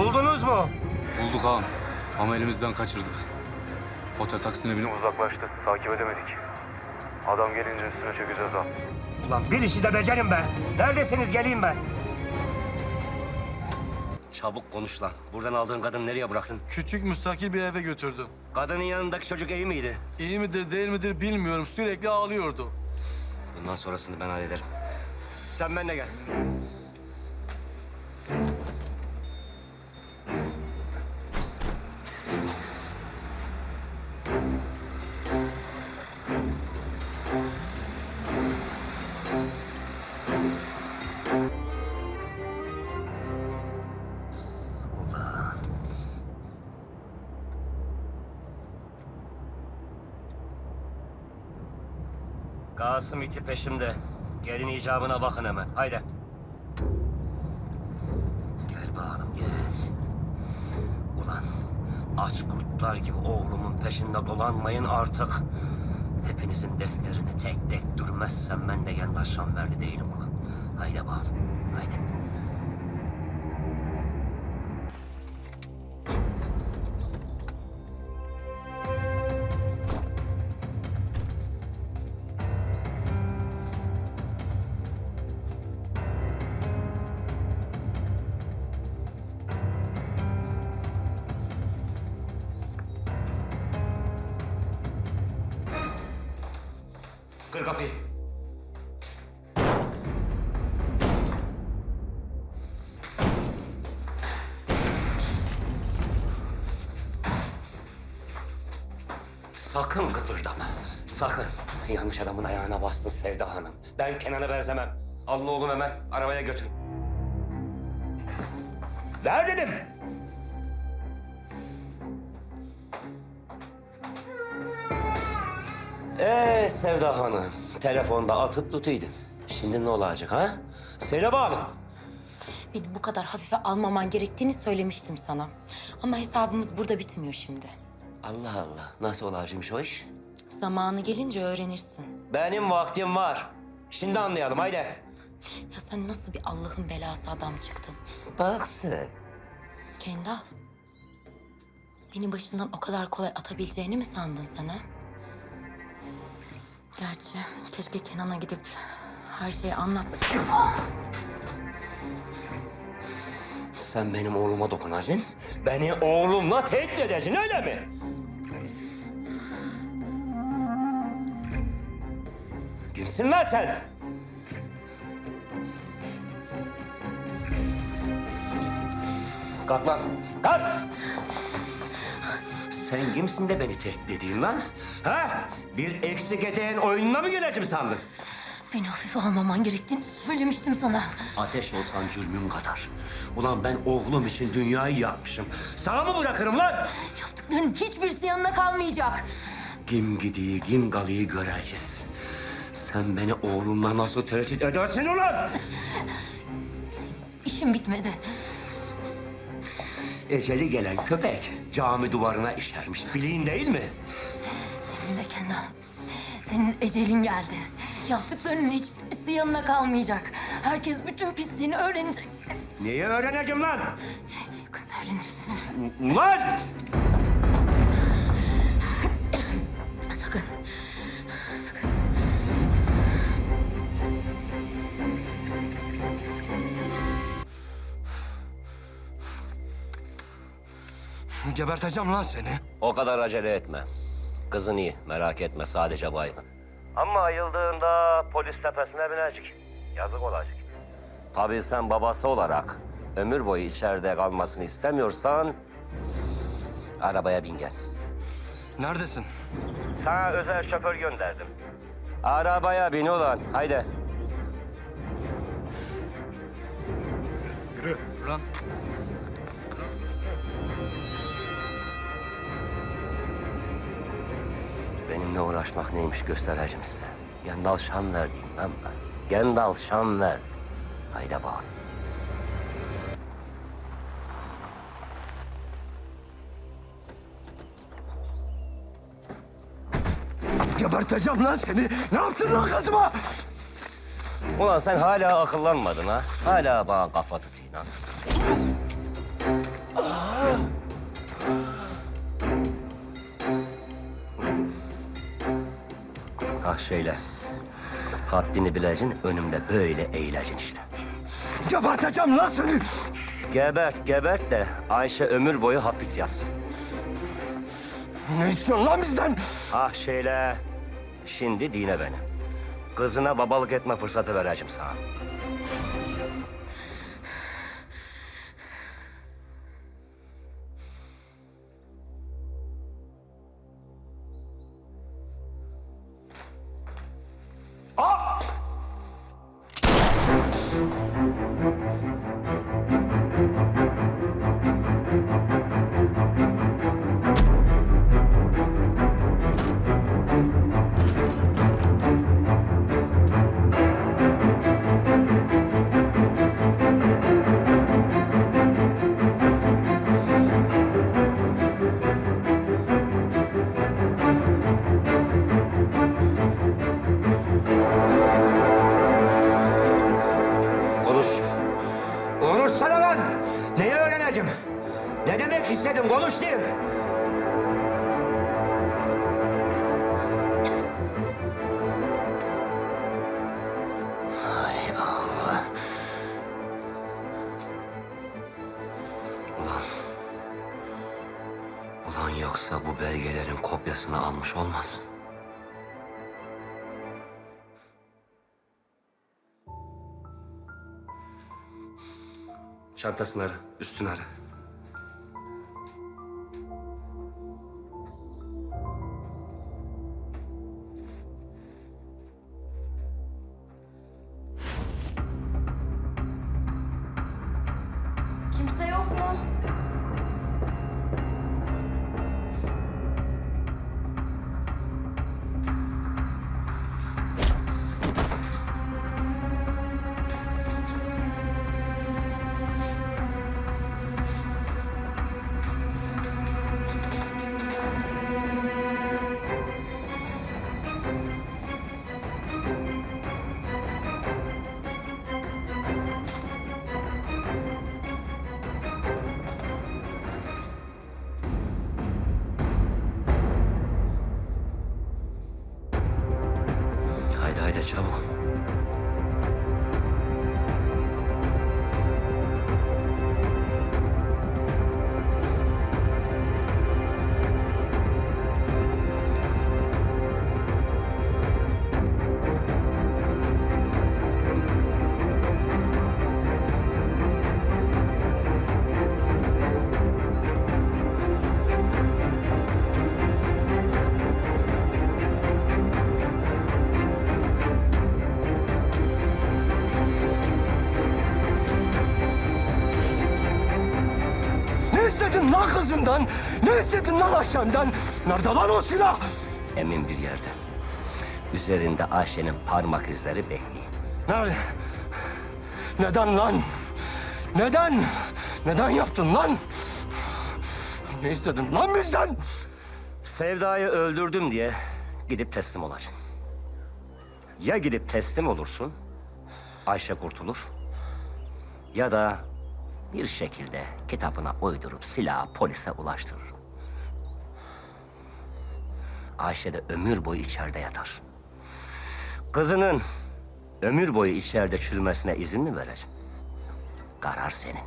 Buldunuz mu? Bulduk ağam. Ama elimizden kaçırdık. Otel taksine binip uzaklaştık. Takip edemedik. Adam gelince üstüne çökeceğiz ağam. Ulan bir işi de becerin be. Neredesiniz geleyim ben. Çabuk konuş lan. Buradan aldığın kadını nereye bıraktın? Küçük müstakil bir eve götürdüm. Kadının yanındaki çocuk iyi miydi? İyi midir değil midir bilmiyorum. Sürekli ağlıyordu. Bundan sonrasını ben hallederim. Sen benimle gel. Ulan. Kasım iti peşimde. Gelin icabına bakın hemen. Haydi. Gel bakalım gel. Ulan aç kurtlar gibi oğlumun peşinde dolanmayın artık. Hepinizin defterini tek tek dürmezsem ben de kendi aşam verdi değilim. Haydi bakalım. Haydi. Kır kapıyı. Sakın kıpırdama. Sakın. Yanlış adamın ayağına bastın Sevda Hanım. Ben Kenan'a benzemem. Alın oğlum hemen. Arabaya götür. Ver dedim. Ee Sevda Hanım, telefonda atıp tutuydun. Şimdi ne olacak ha? Söyle bakalım. Beni bu kadar hafife almaman gerektiğini söylemiştim sana. Ama hesabımız burada bitmiyor şimdi. Allah Allah, nasıl olacakmış o iş? Zamanı gelince öğrenirsin. Benim vaktim var. Şimdi anlayalım, haydi. Ya sen nasıl bir Allah'ın belası adam çıktın? Bak sen. Kendal. Beni başından o kadar kolay atabileceğini mi sandın sen ha? Gerçi keşke Kenan'a gidip her şeyi anlatsak. Sen benim oğluma dokunacaksın. Beni oğlumla tehdit edeceksin, öyle mi? Kimsin lan sen? Kalk lan, kalk! Sen kimsin de beni tehdit ediyorsun lan? Ha? Bir eksik eteğin oyununa mı geleceğim sandın? Beni hafife almaman gerektiğini söylemiştim sana. Ateş olsan cürmüm kadar. Ulan ben oğlum için dünyayı yakmışım. Sana mı bırakırım lan? Yaptıklarının hiçbirisi yanına kalmayacak. Kim gidiği, kim kalıyı göreceğiz. Sen beni oğlumla nasıl tehdit edersin ulan? İşim bitmedi. Eceli gelen köpek cami duvarına işermiş. Bilin değil mi? Senin de Kendal. Senin ecelin geldi. Yaptıklarının hiçbirisi yanına kalmayacak. Herkes bütün pisliğini öğrenecek. Neyi öğreneceğim lan? Yakında öğrenirsin. Ulan! Geberteceğim lan seni. O kadar acele etme. Kızın iyi, merak etme. Sadece baygın. Ama ayıldığında polis tepesine binecek. Yazık olacak. Tabii sen babası olarak ömür boyu içeride kalmasını istemiyorsan... ...arabaya bin gel. Neredesin? Sana özel şoför gönderdim. Arabaya bin ulan, haydi. Yürü Benimle uğraşmak neymiş göstereceğim size. Gendal şan verdiğim ben ben. Gendal şan ver. Haydi bakalım. Geberteceğim lan seni. Ne yaptın lan kızıma? Ulan sen hala akıllanmadın ha. Hala bana kafa tutuyorsun ha. Şöyle. Haddini bileceksin, önümde böyle eğileceksin işte. Geberteceğim lan seni. Gebert, gebert de Ayşe ömür boyu hapis yatsın. Ne istiyorsun lan bizden? Ah şöyle. Şimdi dine beni. Kızına babalık etme fırsatı vereceğim sana. Almış olmaz. Çantasını ara, üstünü ara. Lan Ayşem'den? Nerede lan o silah? Emin bir yerde. Üzerinde Ayşe'nin parmak izleri bekliyor. Nerede? Neden lan? Neden? Neden yaptın lan? Ne istedin lan bizden? Sevda'yı öldürdüm diye gidip teslim olacaksın. Ya gidip teslim olursun, Ayşe kurtulur. Ya da bir şekilde kitabına uydurup silahı polise ulaştırır. Ayşe de ömür boyu içeride yatar. Kızının ömür boyu içeride çürümesine izin mi vereceksin? Karar senin.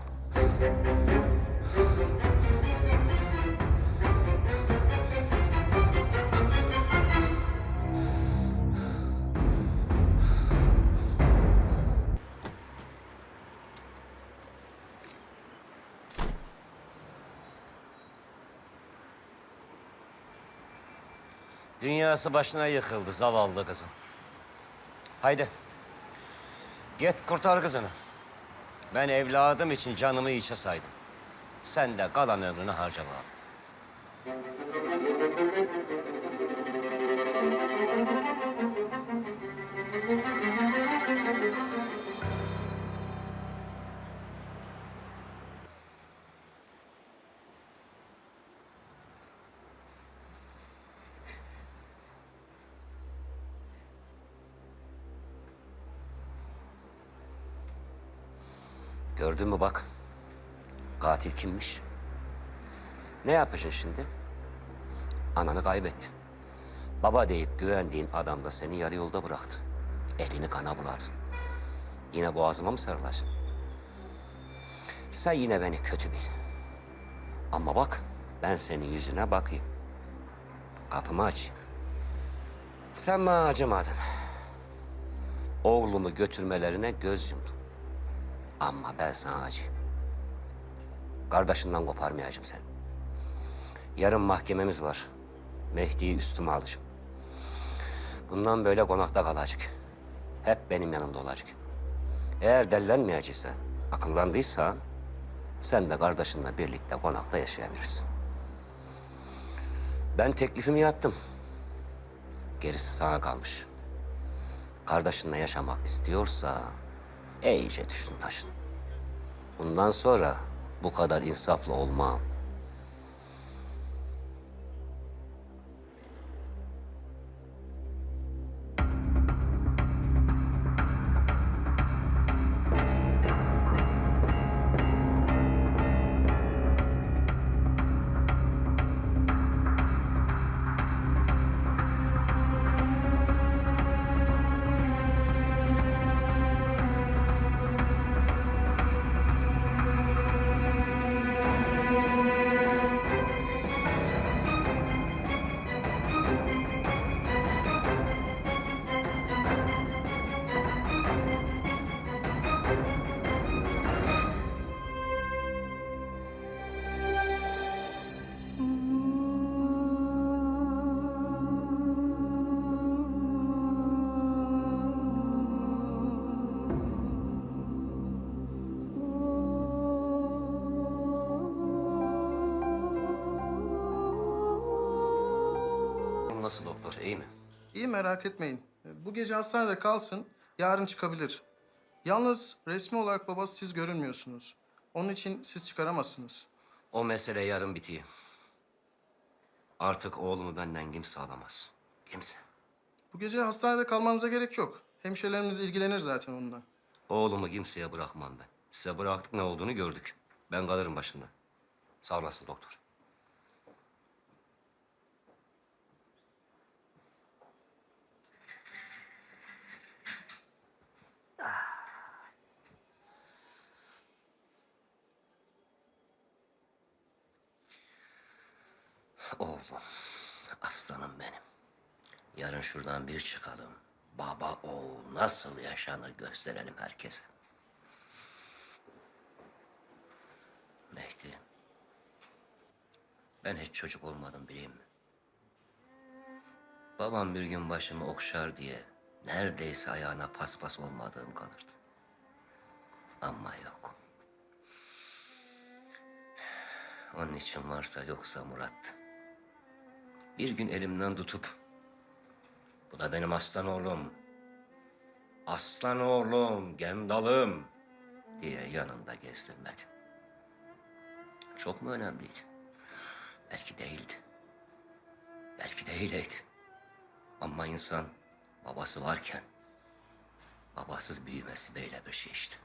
Dünyası başına yıkıldı zavallı kızım. Haydi. Git kurtar kızını. Ben evladım için canımı içe saydım. Sen de kalan ömrünü harca bakalım. Gördün mü bak. Katil kimmiş? Ne yapacaksın şimdi? Ananı kaybettin. Baba deyip güvendiğin adam da seni yarı yolda bıraktı. Elini kana buladı. Yine boğazıma mı sarılacaksın? Sen yine beni kötü bil. Ama bak ben senin yüzüne bakayım. Kapımı aç. Sen bana acımadın. Oğlumu götürmelerine göz yumdun. Ama ben sana acıyım. Kardeşinden koparmayacağım sen. Yarın mahkememiz var. Mehdi'yi üstüme alacağım. Bundan böyle konakta kalacak. Hep benim yanımda olacak. Eğer dellenmeyeceksen, akıllandıysan... ...sen de kardeşinle birlikte konakta yaşayabilirsin. Ben teklifimi yaptım. Gerisi sana kalmış. Kardeşinle yaşamak istiyorsa... ...iyice düşün taşın. Bundan sonra bu kadar insaflı olmam. Nasıl doktor, iyi mi? İyi merak etmeyin. Bu gece hastanede kalsın, yarın çıkabilir. Yalnız resmi olarak babası siz görünmüyorsunuz. Onun için siz çıkaramazsınız. O mesele yarın bitiyor. Artık oğlumu benden kimse alamaz. Kimse. Bu gece hastanede kalmanıza gerek yok. Hemşirelerimiz ilgilenir zaten onunla. Oğlumu kimseye bırakmam ben. Size bıraktık ne olduğunu gördük. Ben kalırım başında. Sağ olasın doktor. Oğlum, aslanım benim. Yarın şuradan bir çıkalım. Baba oğul nasıl yaşanır gösterelim herkese. Mehdi. Ben hiç çocuk olmadım bileyim mi? Babam bir gün başımı okşar diye neredeyse ayağına paspas olmadığım kalırdı. Ama yok. Onun için varsa yoksa Murat. Bir gün elimden tutup bu da benim aslan oğlum. Aslan oğlum, gendalım diye yanında gezdirmedi. Çok mu önemliydi? Belki değildi. Belki de öyleydi. Ama insan babası varken babasız büyümesi böyle bir şey işte.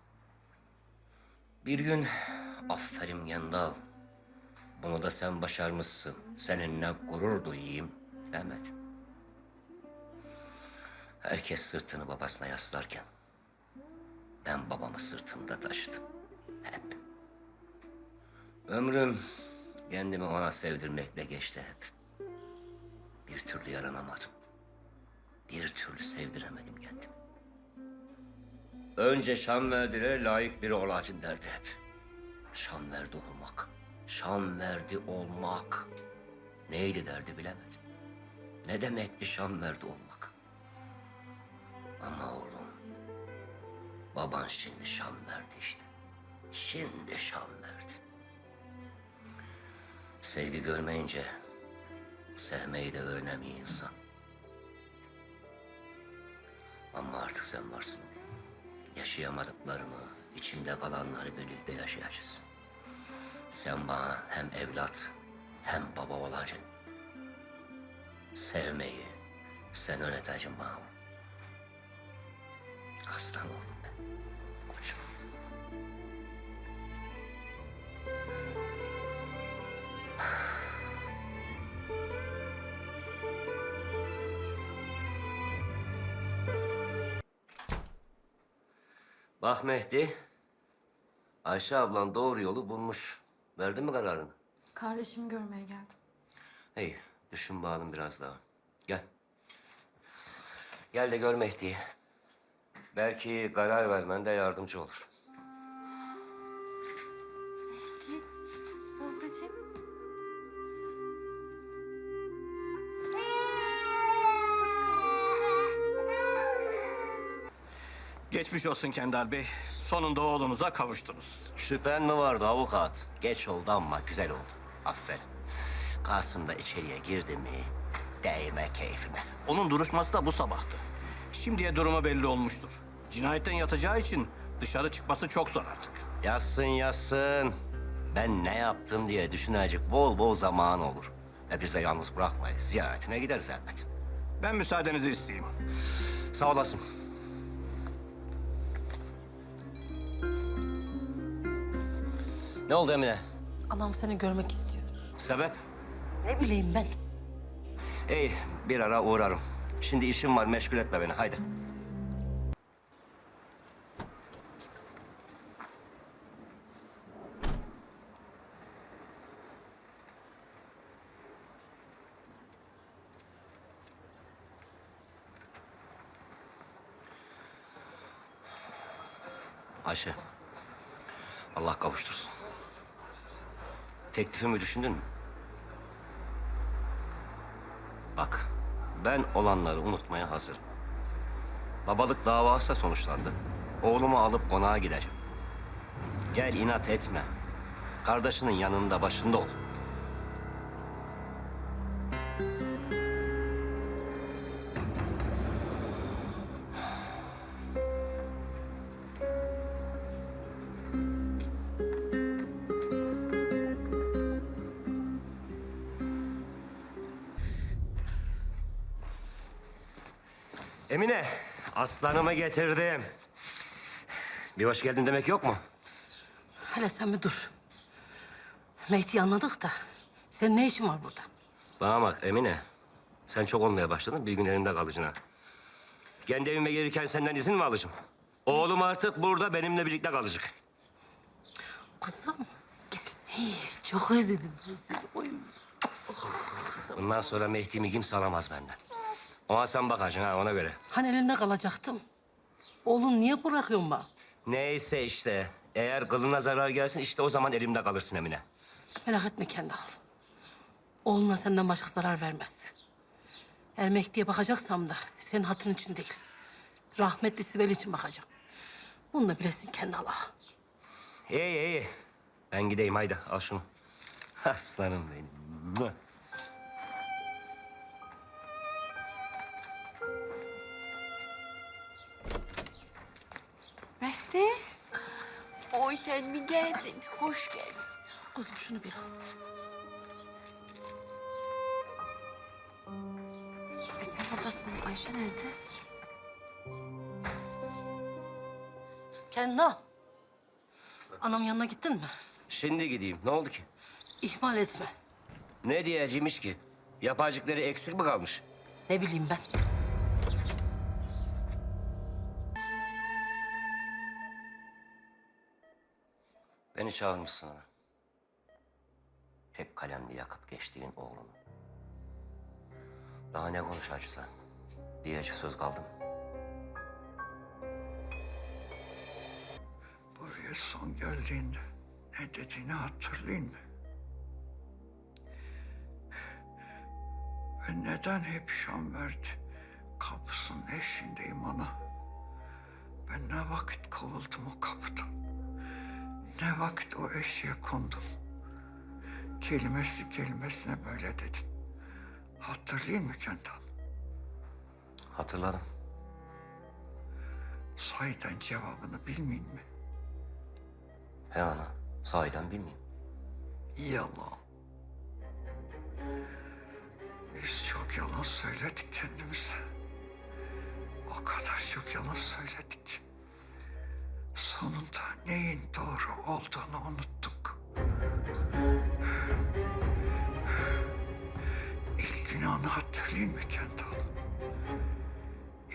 Bir gün aferin Gendal. Bunu da sen başarmışsın. Seninle gurur duyayım demedi. Herkes sırtını babasına yaslarken ben babamı sırtımda taşıdım. Hep. Ömrüm kendimi ona sevdirmekle geçti hep. Bir türlü yaranamadım. Bir türlü sevdiremedim kendim. Önce şan verdiler layık biri olacağım derdi hep. Şan verdi olmak. Şan verdi olmak. Neydi derdi bilemedim. Ne demekti şan verdi olmak. Ama oğlum, baban şimdi şan verdi işte. Şimdi şan verdi. Sevgi görmeyince sevmeyi de öğrenemiyor insan. Ama artık sen varsın. Yaşayamadıklarımı, içimde kalanları birlikte yaşayacağız. Sen bana hem evlat hem baba olacaksın. Sevmeyi sen öğreteceksin bana. Aslan oğlum ben. Koçum. Bak Mehdi, Ayşe ablan doğru yolu bulmuş. Verdin mi kararını? Kardeşimi görmeye geldim. İyi, düşün bakalım biraz daha. Gel. Gel de gör Mehdi'yi. Belki karar vermende yardımcı olur. Geçmiş olsun Kendal Bey. Sonunda oğlunuza kavuştunuz. Şüphen mi vardı avukat? Geç oldu ama güzel oldu. Aferin. Kasım da içeriye girdi mi değme keyfime. Onun duruşması da bu sabahtı. Şimdiye durumu belli olmuştur. Cinayetten yatacağı için dışarı çıkması çok zor artık. Yazsın yazsın. Ben ne yaptım diye düşünecek bol bol zaman olur. Ve biz de yalnız bırakmayız. Ziyaretine gideriz elbet. Ben müsaadenizi isteyeyim. Sağ olasın. Ne oldu Emine? Anam seni görmek istiyor. Sebep? Ne bileyim ben. İyi, bir ara uğrarım. Şimdi işim var, meşgul etme beni. Haydi. Ayşe, Allah kavuştursun. Teklifimi düşündün mü? Bak, ben olanları unutmaya hazırım. Babalık davası sonuçlandı. Oğlumu alıp konağa gideceğim. Gel inat etme. Kardeşinin yanında, başında ol. Emine, aslanımı getirdim. Bir hoş geldin demek yok mu? Hele sen bir dur. Mehdi'yi anladık da senin ne işin var burada? Bana bak Emine. Sen çok olmaya başladın. Bir gün elimde kalacaksın ha. Kendi evime gelirken senden izin mi alacağım? Oğlum artık burada benimle birlikte kalacak. Kızım gel. Hii, çok özledim ben seni. Oy. Bundan sonra Mehdi'mi kimse alamaz benden. Ona sen bakacaksın ha ona göre. Hani elinde kalacaktım. Oğlum niye bırakıyorsun bana? Neyse işte. Eğer kılına zarar gelsin işte o zaman elimde kalırsın Emine. Merak etme Kendal. Oğluna senden başka zarar vermez. Eğer Mehdi'ye bakacaksam da senin hatırın için değil. Rahmetli Sibel için bakacağım. Bunu da bilesin Kendal ağa. İyi iyi. Ben gideyim haydi al şunu. Aslanım benim. Oy sen mi geldin? Hoş geldin. Kuzum şunu bir al. E sen buradasın. Ayşe nerede? Kendal. Anam yanına gittin mi? Şimdi gideyim. Ne oldu ki? İhmal etme. Ne diyeceğimiş ki? Yapacıkları eksik mi kalmış? Ne bileyim ben. Beni çağırmışsın ana. Tek kalemle yakıp geçtiğin oğlunu. Daha ne konuşacaksın? Diyecek söz kaldı mı? Buraya son geldiğinde ne dediğini hatırlayın mı? Ben neden hep şan verdi? Kapısının eşiğindeyim ana. Ben ne vakit kovuldum o kapıdan. Ne vakit o eşiğe kondum. Kelimesi kelimesine böyle dedin. Hatırlayın mı Kendal? Hatırladım. Sahiden cevabını bilmeyin mi? He ana, sahiden bilmeyeyim. Yalan. Biz çok yalan söyledik kendimize. O kadar çok yalan söyledik ki. Sonunda neyin doğru olduğunu unuttuk. İlk günahını hatırlayın mı Kendal?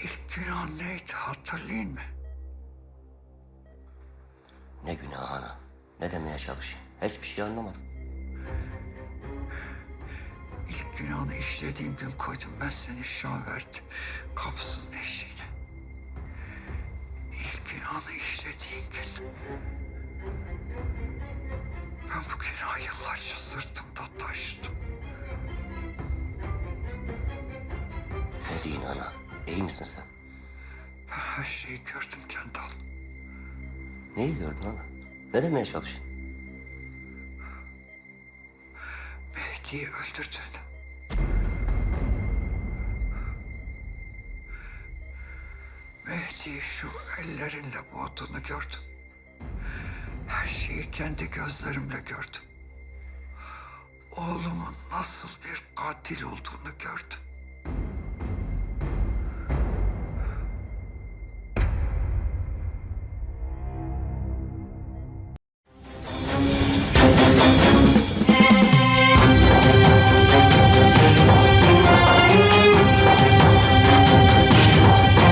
İlk günah neydi hatırlayın mı? Ne günah ana? Ne demeye çalışayım? Hiçbir şey anlamadım. İlk günahını işlediğim gün koydum ben seni şavert kapısının eşiğine. Günahını işlediğin gün. Ben bu günahı yıllarca sırtımda taşıdım. Ne diyorsun ana? İyi misin sen? Ben her şeyi gördüm Kendal. Neyi gördün ana? Ne demeye çalışıyorsun? Mehdi'yi öldürdün. Mehdi'yi şu ellerinle boğduğunu gördüm. Her şeyi kendi gözlerimle gördüm. Oğlumun nasıl bir katil olduğunu gördüm.